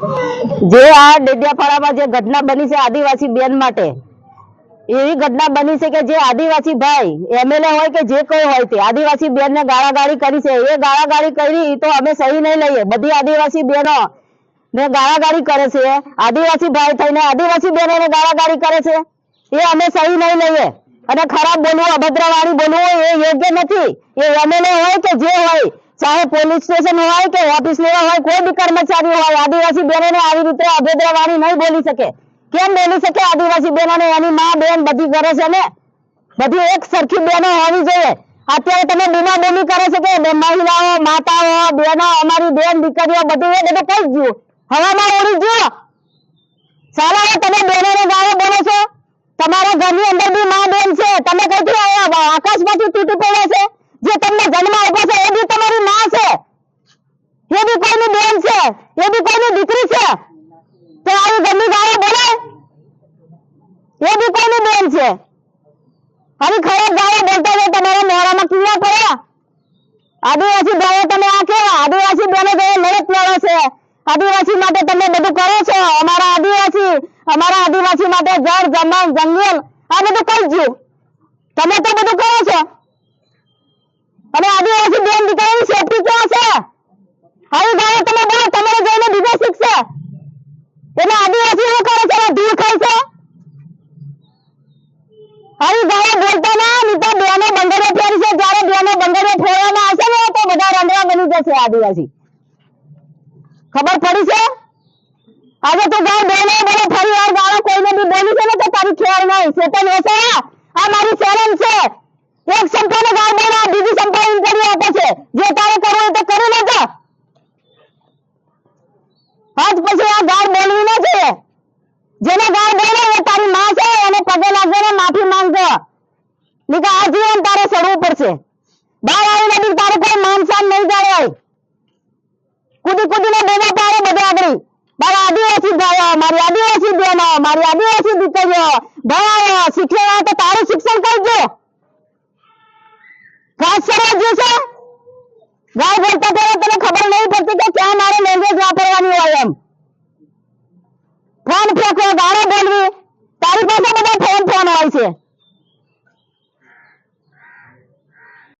જે આ ડેડિયાપાડામાં જે ઘટના બની છે આદિવાસી બેન માટે, એવી ઘટના બની છે કે જે આદિવાસી ભાઈ એમએલએ હોય કે જે કોઈ હોય તે, આદિવાસી બેન ને ગાળાગાળી કરી છે. એ ગાળાગાળી કરી તો અમે સહી નહીં લઈએ. બધી આદિવાસી બહેનો ને ગાળાગાળી કરે છે. આદિવાસી ભાઈ થઈને આદિવાસી બહેનોને ગાળાગાળી કરે છે. એ અમે સહી નહીં લઈએ. અને ખરાબ બોલવું અભદ્ર વાણી બોલવું એ યોગ્ય નથી. એ એમએલએ હોય કે જે હોય ચાહે પોલીસ સ્ટેશન હોય કે ઓફિસ લેવા હોય કોઈ બી કર્મચારી હોય આદિવાસી બહેનોને આવી રીતે અભદ્ર વાણી નહીં બોલી શકે. કેમ બોલી શકે આદિવાસી બહેનોને? એની માં બેન બધી કરે છે ને? બધી એક સરખી બહેનો હોવી જોઈએ. અત્યારે તમે બૂમા બૂમી કરે છે કે બે મહિલાઓ, માતાઓ, બહેનો, અમારી બેન દીકરીઓ, બધું એ બધું કઈ ગયું? હવામાં ઉડી ગયું સાલા, હવે તમે બહેનોને ગાળો બોલો છો? તમારા ઘરની અંદર બી માં બેન છે. તમે કઈથી આવ્યા? આકાશમાંથી તૂટી પડ્યા છે? જે તમને જન્મ આપ્યો છે એ બી તમારી માં છે એ બી કોઈની બેન એ બી કોઈની દીકરી છે? તો આવી ગમી ગાળો બોલે? એ બી કોઈની બેન છે. આવી ખરાબ ગાળો બોલતા હોય તમારા મોડામાં કિલ્લા પડ્યા આદિવાસી ભાઈઓ તમે આ કેવા? આદિવાસી બહેનો તો લડત લડો છે. આદિવાસી માટે તમે બધું કરો છો. અમારા આદિવાસી અમારા આદિવાસી માટે જળ જમણ જંગલ, આ બધું ગયું તમે તો બધું કરો છો અને આદિવાસી બેન દીકરાની સેફટી ક્યાં છે આવી ગાળો તમે બોલો તમારે જોઈને બીજા શીખશે એટલે આદિવાસી શું કરે છે? હવે ગાળો બોલતા ના નહીં બેનો બંગડો ફેરી છે બેનો બંગડો ફેરવામાં આવશે ને, તો બધા રંગડા બની જશે આદિવાસી. ખબર પડી છે? આજે તો ગાય બેનો બોલો ફરી વાર ગાળો, કોઈને બી બોલી છે ને, તો તારી ખેર નહીં. ચેતન હશે આ મારી ચેલેન્જ છે. એક સંપાને ગાળ બોલો બીજી સંપા ઇન્ટરવ્યુ આપે છે જે તારે કરવું હોય તો કરી લેજો આજ પછી આ ગાળ બોલવી ના જોઈએ જેને ગાળ બોલે એ તારી માં છે એને પગે લાગજો ને માફી માંગજો નહીં કે આજીવન તારે સડવું પડશે. બહાર આવીને બી તારે કોઈ માનસાન નહીં જળવાય કુદી કૂદીને બેના પાડે બધા આગળ. મારા આદિવાસી ભાઈઓ મારી આદિવાસી બહેનો મારી આદિવાસી દીકરીઓ ભણાવો શીખવાડો તો તારું શિક્ષણ કરજો ખાસ કરવા જશે ગાય બોલતા પહેલા તને ખબર નહીં પડતી કે ક્યાં મારે લેંગ્વેજ વાપરવાની હોય એમ. ફોન ફેંકવો, ગાળો બોલવી. તારી પાસે બધા ફોન